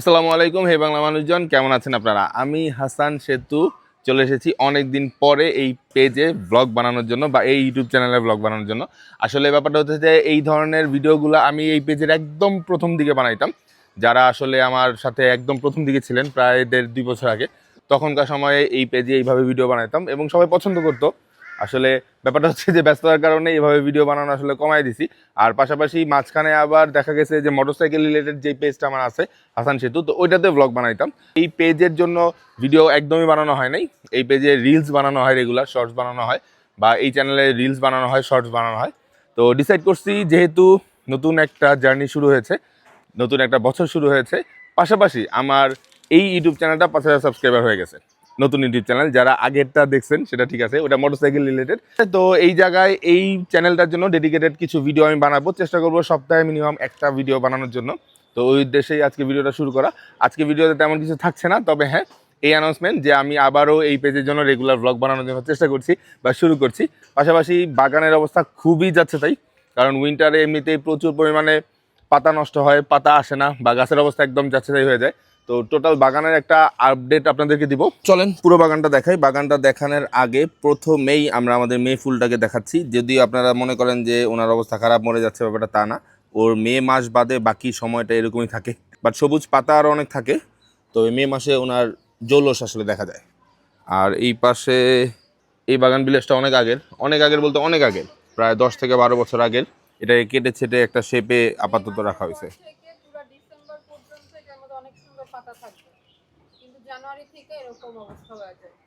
আসসালামু আলাইকুম, হে বাংলা মানুষজন, কেমন আছেন আপনারা? আমি হাসান সেতু, চলে এসেছি অনেক দিন পরে এই পেজে ব্লগ বানানোর জন্য বা এই ইউটিউব চ্যানেলে ব্লগ বানানোর জন্য। আসলে ব্যাপারটা হচ্ছে যে এই ধরনের ভিডিওগুলো আমি এই পেজের একদম প্রথম দিকে বানাইতাম। যারা আসলে আমার সাথে একদম প্রথম দিকে ছিলেন, প্রায় দেড় দুই বছর আগে, তখনকার সময়ে এই পেজে এইভাবে ভিডিও বানাইতাম এবং সবাই পছন্দ করতো। আসলে ব্যাপারটা হচ্ছে যে ব্যস্ততার কারণে এইভাবে ভিডিও বানানো আসলে কমাই দিছি। আর পাশাপাশি মাঝখানে আবার দেখা গেছে যে মোটরসাইকেল রিলেটেড যে পেজটা আমার আছে, হাসান সেতু, তো ওইটাতে ব্লগ বানাইতাম। এই পেজের জন্য ভিডিও একদমই বানানো হয় নাই। এই পেজে রিলস বানানো হয় রেগুলার শর্টস বানানো হয় বা এই চ্যানেলে রিলস বানানো হয় শর্টস বানানো হয়। তো ডিসাইড করছি যেহেতু নতুন একটা জার্নি শুরু হয়েছে, নতুন একটা বছর শুরু হয়েছে, পাশাপাশি আমার এই ইউটিউব চ্যানেলটা পাঁচ হাজার সাবস্ক্রাইবার হয়ে গেছে। নতুন ইউটিউব চ্যানেল, যারা আগেরটা দেখছেন, সেটা ঠিক আছে, ওটা মোটরসাইকেল রিলেটেড তো এই জায়গায় এই চ্যানেলটার জন্য ডেডিকেটেড কিছু ভিডিও আমি বানাবো, চেষ্টা করব সপ্তাহে মিনিমাম একটা ভিডিও বানানোর জন্য। তো ওই উদ্দেশ্যেই আজকে ভিডিওটা শুরু করা। আজকে ভিডিওতে তেমন কিছু থাকছে না, তবে হ্যাঁ এই অ্যানাউন্সমেন্ট যে আমি আবারও এই পেজের জন্য রেগুলার ব্লগ বানানোর জন্য চেষ্টা করছি বা শুরু করছি। পাশাপাশি বাগানের অবস্থা খুবই যাচ্ছে তাই, কারণ উইন্টারে এমনিতেই প্রচুর পরিমাণে পাতা নষ্ট হয়, পাতা আসে না বা গাছের অবস্থা একদম যাচ্ছে তাই হয়ে যায়। তো টোটাল বাগানের একটা আপডেট আপনাদেরকে দিব। চলেন। পুরো বাগানটা দেখাই। বাগানটা দেখানোর আগে প্রথমেই আমরা আমাদের মেয়ে ফুলটাকে দেখাচ্ছি। যদি আপনারা মনে করেন যে ওনার অবস্থা খারাপ মরে যাচ্ছে ব্যাপারটা তা না। ওর মে মাস বাদে বাকি সময়টা এরকমই থাকে। বাট সবুজ পাতা আরও অনেক থাকে। তো মে মাসে ওনার জৌলস আসলে দেখা যায়। আর এই পাশে এই বাগান বিলাসটা অনেক আগের। অনেক আগের বলতে অনেক আগের। প্রায় দশ থেকে বারো বছর আগের। এটাকে কেটে ছেটে একটা শেপে আপাতত রাখা হয়েছে থেকে পুরো ডিসেম্বর পর্যন্ত এটার মধ্যে অনেক সুন্দর পাতা থাকবে কিন্তু জানুয়ারি থেকে এরকম অবস্থা হয়ে যায়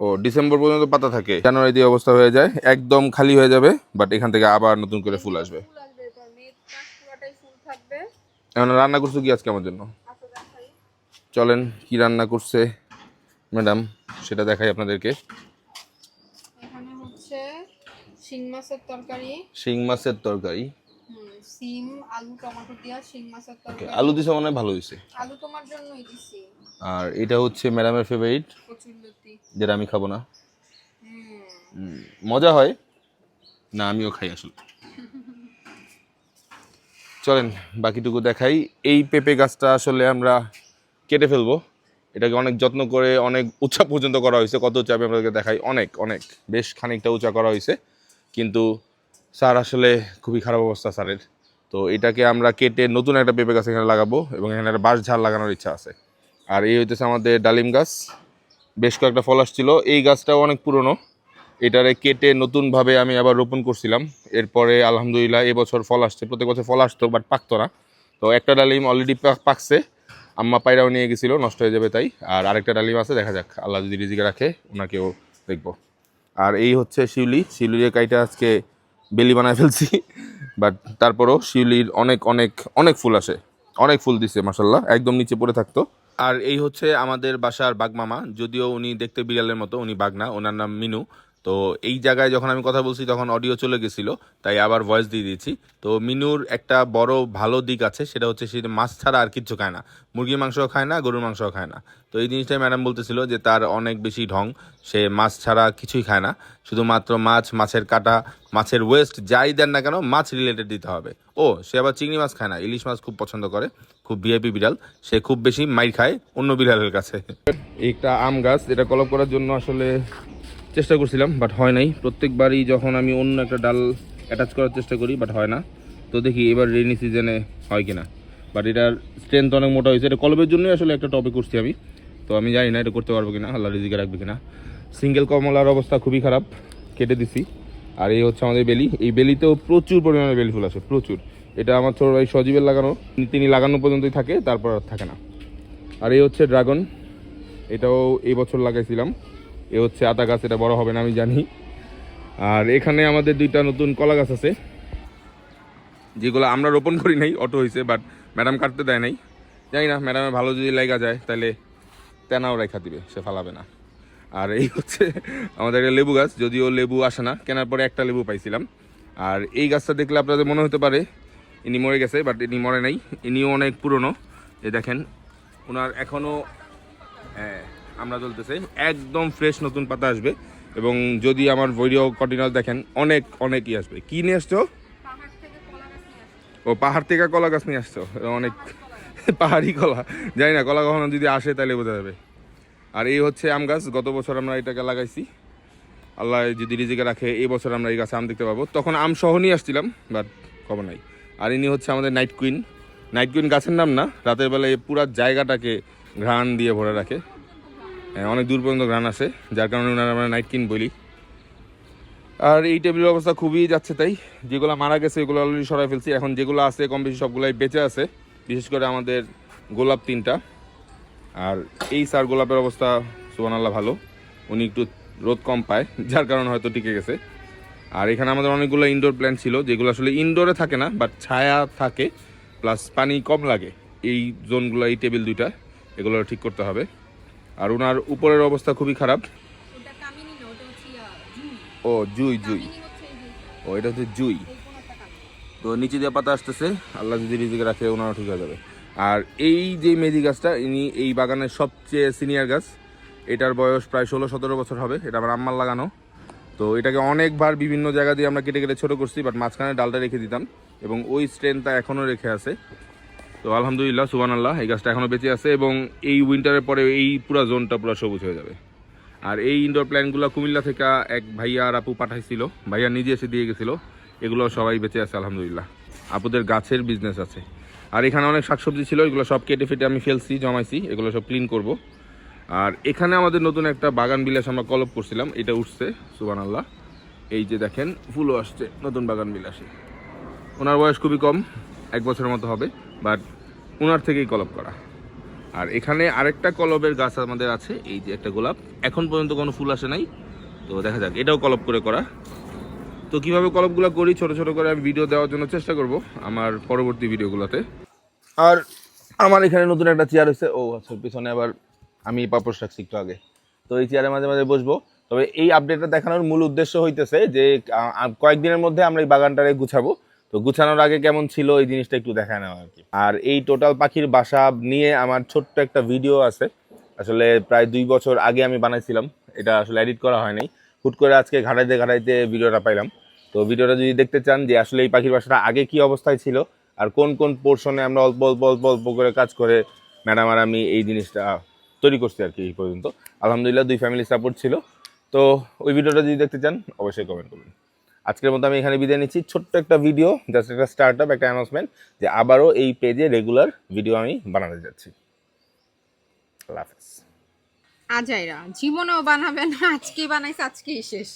ও ডিসেম্বর পর্যন্ত পাতা থাকে। জানুয়ারি দিয়ে অবস্থা হয়ে যায়। একদম খালি হয়ে যাবে বাট এখান থেকে আবার নতুন করে ফুল আসবে। এখন রান্না করছ কি আজকে আমার জন্য? আচ্ছা চলেন কি রান্না করছে? ম্যাডাম সেটা দেখাই আপনাদেরকে। এখানে হচ্ছে শিং মাছের তরকারি। শিং মাছের তরকারি। সিম আলু টমেটো দিয়া শিং মাছের তরকারি আলু দিছে মনে ভালো হয়েছে আলু তোমার জন্যই দিছি। আর এটা হচ্ছে ম্যাডামের ফেভারিট কচুর লতি। যেটা আমি খাব না। মজা হয়। না আমিও খাই আসলে। চলেন বাকিটুকু দেখাই। এই পেঁপে গাছটা আসলে আমরা কেটে ফেলব। এটাকে অনেক যত্ন করে অনেক উঁচা পর্যন্ত করা হয়েছে। কত উঁচা আমি আপনাদেরকে দেখাই? অনেক অনেক। বেশ খানিকটা উঁচা করা হয়েছে। কিন্তু স্যার, আসলে খুবই খারাপ অবস্থা স্যারের। তো এটাকে আমরা কেটে নতুন একটা পেঁপে গাছ এখানে লাগাবো এবং এখানে একটা বাঁশ ঝাড় লাগানোর ইচ্ছা আছে। আর এই হইতেছে আমাদের ডালিম গাছ। বেশ কয়েকটা ফল আসছিল। এই গাছটাও অনেক পুরনো। এটারে কেটে নতুনভাবে আমি আবার রোপণ করছিলাম। এরপরে আলহামদুলিল্লাহ এবছর ফল আসছে। প্রত্যেক বছর ফল আসতো, বাট পাকতো না। তো একটা ডালিম অলরেডি পাকছে। আম্মা পায়রাও নিয়ে গেছিল, নষ্ট হয়ে যাবে তাই। আর আরেকটা ডালিম আছে, দেখা যাক। আল্লাহ যদি রিজিকে রাখে, ওনাকেও দেখব। আর এই হচ্ছে শিউলি। শিউলির কাইটা আজকে বেলি বানায় ফেলছি। বাট তারপরও শিউলির অনেক অনেক অনেক ফুল আসে। অনেক ফুল দিছে মাসাল্লাহ একদম নিচে পড়ে থাকতো। আর এই হচ্ছে আমাদের বাসার বাঘমামা যদিও উনি দেখতে বিড়ালের মতো, উনি বাঘ না ওনার নাম মিনু। তো এই জায়গায় যখন আমি কথা বলছি, তখন অডিও চলে গেছিল, তাই আবার ভয়েস দিয়ে দিয়েছি। তো মিনুর একটা বড় ভালো দিক আছে, সেটা হচ্ছে সে মাছ ছাড়া আর কিচ্ছু খায় না। মুরগির মাংসও খায় না, গরুর মাংসও খায় না। তো এই জিনিসটাই ম্যাডাম বলতেছিল যে তার অনেক বেশি ঢং, সে মাছ ছাড়া কিছুই খায় না। শুধুমাত্র মাছ, মাছের কাটা, মাছের ওয়েস্ট যাই দেন না কেন, মাছ রিলেটেড দিতে হবে। ও, সে আবার চিংড়ি মাছ খায় না, ইলিশ মাছ খুব পছন্দ করে, খুব ভিআইপি বিড়াল। সে খুব বেশি মাইর খায় অন্য বিড়ালের কাছে। একটা আম গাছ, এটা কলপ করার জন্য আসলে চেষ্টা করছিলাম বাট হয় নাই। প্রত্যেকবারই যখন আমি অন্য একটা ডাল অ্যাটাচ করার চেষ্টা করি বাট হয় না। তো দেখি এবার রেনি সিজনে হয় কিনা। বাট এটার স্ট্রেংথ অনেক মোটা হয়েছে। এটা কলবের জন্যই আসলে একটা টপিক করছি আমি। তো আমি জানি না এটা করতে পারব কিনা, আল্লাহ রিজিকে রাখবে কিনা। সিঙ্গেল কমলার অবস্থা খুবই খারাপ, কেটে দিছি। আর এই হচ্ছে আমাদের বেলি। এই বেলিতেও প্রচুর পরিমাণে বেলি ফুল আছে প্রচুর। এটা আমার ছোট ভাই সজীবের লাগানো। তিনি লাগানো পর্যন্তই থাকে, তারপর আর থাকে না। আর এই হচ্ছে ড্রাগন এটাও এই বছর লাগাইছিলাম। এ হচ্ছে আতা গাছ, এটা বড় হবে না, আমি জানি। আর এখানে আমাদের দুইটা নতুন কলা গাছ আছে, যেগুলো আমরা রোপণ করি নাই, অটো হয়েছে বাট ম্যাডাম কাটতে দেয় নাই। জানি না ম্যাডামের ভালো যদি লাগা যায়, তাহলে তেনাও রেখা দিবে, সে ফালাবে না। আর এই হচ্ছে আমাদের একটা লেবু গাছ, যদিও লেবু আসে না, কেনার পরে একটা লেবু পাইছিলাম। আর এই গাছটা দেখলে আপনাদের মনে হতে পারে, ইনি মরে গেছে বাট ইনি মরে নাই, ইনিও অনেক পুরনো। এই দেখেন ওনার এখনও হ্যাঁ আমরা চলতেছে একদম ফ্রেশ নতুন পাতা আসবে। এবং যদি আমার ভিডিও কন্টিনিউস দেখেন অনেক অনেকই আসবে। কি নিয়ে আসছো? ও পাহাড় থেকে কলা গাছ নিয়ে আসছো? অনেক পাহাড়ি কলা জানি না কলা কখনো যদি আসে তাহলে বোঝা যাবে। আর এই হচ্ছে আম গাছ। গত বছর আমরা এটাকে লাগাইছি। আল্লাহ যদি রিজিকে রাখে এই বছর আমরা এই গাছে আম দেখতে পাবো। তখন আম সহ নিয়ে আসছিলাম বাট খবর নাই। আর ইনি হচ্ছে আমাদের নাইট কুইন নাইট কুইন গাছের নাম না রাতের বেলায় পুরা জায়গাটাকে ঘ্রাণ দিয়ে ভরে রাখে। অনেক দূর পর্যন্ত ঘ্রাণ আছে, যার কারণে ওনারা আমরা নাইট কুইন বলি। আর এই টেবিলের অবস্থা খুবই যাচ্ছে তাই, যেগুলো মারা গেছে এগুলো অলরেডি সরাই ফেলছি। এখন যেগুলো আছে, কম বেশি সবগুলাই বেঁচে আছে, বিশেষ করে আমাদের গোলাপ তিনটা। আর এই স্যার গোলাপের অবস্থা সুবান আল্লাহ ভালো। উনি একটু রোদ কম পায়, যার কারণে হয়তো টিকে গেছে। আর এখানে আমাদের অনেকগুলো ইনডোর প্ল্যান্ট ছিল, যেগুলো আসলে ইনডোরে থাকে না বাট ছায়া থাকে প্লাস পানি কম লাগে। এই জোনগুলো এই টেবিল দুইটা, এগুলো ঠিক করতে হবে। আর ওনার উপরের অবস্থা খুবই খারাপ। ও জুই জুই। ও এটা হচ্ছে জুই। তো নিচে দিয়ে পাতা আসতেছে আল্লাহ যদি রিজিকে রাখে ওনারও ঠিক হয়ে যাবে। আর এই যে মেজি গাছটা ইনি এই বাগানের সবচেয়ে সিনিয়র গাছ এটার বয়স প্রায় ষোলো সতেরো বছর হবে। এটা আমার আম্মার লাগানো। তো এটাকে অনেকবার বিভিন্ন জায়গা দিয়ে আমরা কেটে কেটে ছোটো করছি বাট মাঝখানে ডালটা রেখে দিতাম এবং ওই স্ট্রেনটা এখনও রেখে আছে। তো আলহামদুলিল্লাহ সুবান আল্লাহ এই গাছটা এখনও বেঁচে আছে এবং এই উইন্টারের পরে এই পুরো জোনটা পুরো সবুজ হয়ে যাবে। আর এই ইনডোর প্ল্যান্টগুলো কুমিল্লা থেকে এক ভাইয়া আর আপু পাঠাইছিল, ভাইয়া নিজে এসে দিয়ে গেছিল, এগুলো সবাই বেঁচে আছে, আলহামদুলিল্লাহ। আপুদের গাছের বিজনেস আছে। আর এখানে অনেক শাকসবজি ছিল, এগুলো সব কেটে ফেটে আমি ফেলছি, জমাইছি, এগুলো সব ক্লিন করব। আর এখানে আমাদের নতুন একটা বাগান বিলাস আমরা কলপ করছিলাম, এটা উঠছে সুবান আল্লাহ এই যে দেখেন, ফুলও আসছে নতুন বাগান বিলাসে। ওনার বয়স খুবই কম, এক বছরের মতো হবে। বাট ওনার থেকেই কলপ করা। আর এখানে আরেকটা কলবের গাছ আমাদের আছে, এই যে একটা গোলাপ। এখন পর্যন্ত কোনো ফুল আসে নাই, তো দেখা যাক, এটাও কলপ করে করা। তো কীভাবে কলপগুলো করি, ছোট ছোট করে আমি ভিডিও দেওয়ার জন্য চেষ্টা করব আমার পরবর্তী ভিডিওগুলোতে আর আমার এখানে নতুন একটা চেয়ার হয়েছে ও আচ্ছা পিছনে আবার আমি পাপড় রাখছি একটু আগে। তো এই চেয়ারে মাঝে মাঝে বসবো। তবে এই আপডেটটা দেখানোর মূল উদ্দেশ্য হইতেছে যে কয়েকদিনের মধ্যে আমরা এই বাগানটারে গুছাবো। তো গুছানোর আগে কেমন ছিল এই জিনিসটা একটু দেখা নেওয়া আর কি। আর এই টোটাল পাখির বাসা নিয়ে আমার ছোট্ট একটা ভিডিও আছে। আসলে প্রায় দুই বছর আগে আমি বানাইছিলাম। এটা আসলে এডিট করা হয়নি। হুট করে আজকে ঘাটাইতে ঘাটাইতে ভিডিওটা পাইলাম। তো ভিডিওটা যদি দেখতে চান যে আসলে এই পাখির বাসাটা আগে কি অবস্থায় ছিল আর কোন কোন পোর্শনে আমরা অল্প অল্প অল্প অল্প করে কাজ করে ম্যাডাম আর আমি এই জিনিসটা তৈরি করছি আর কি এই পর্যন্ত। আলহামদুলিল্লাহ দুই ফ্যামিলি সাপোর্ট ছিল। তো ওই ভিডিওটা যদি দেখতে চান, অবশ্যই কমেন্ট করবেন। আজকের মতো আমি এখানে বিদায় নিচ্ছি। ছোট্ট একটা ভিডিও জাস্ট একটা স্টার্ট আপ একটা অ্যানাউন্সমেন্ট যে আবারও এই পেজে রেগুলার ভিডিও আমি বানাতে যাচ্ছি। আজাইরা, জীবনেও বানাবেন আজকে বানাইছে, আজকেই শেষ।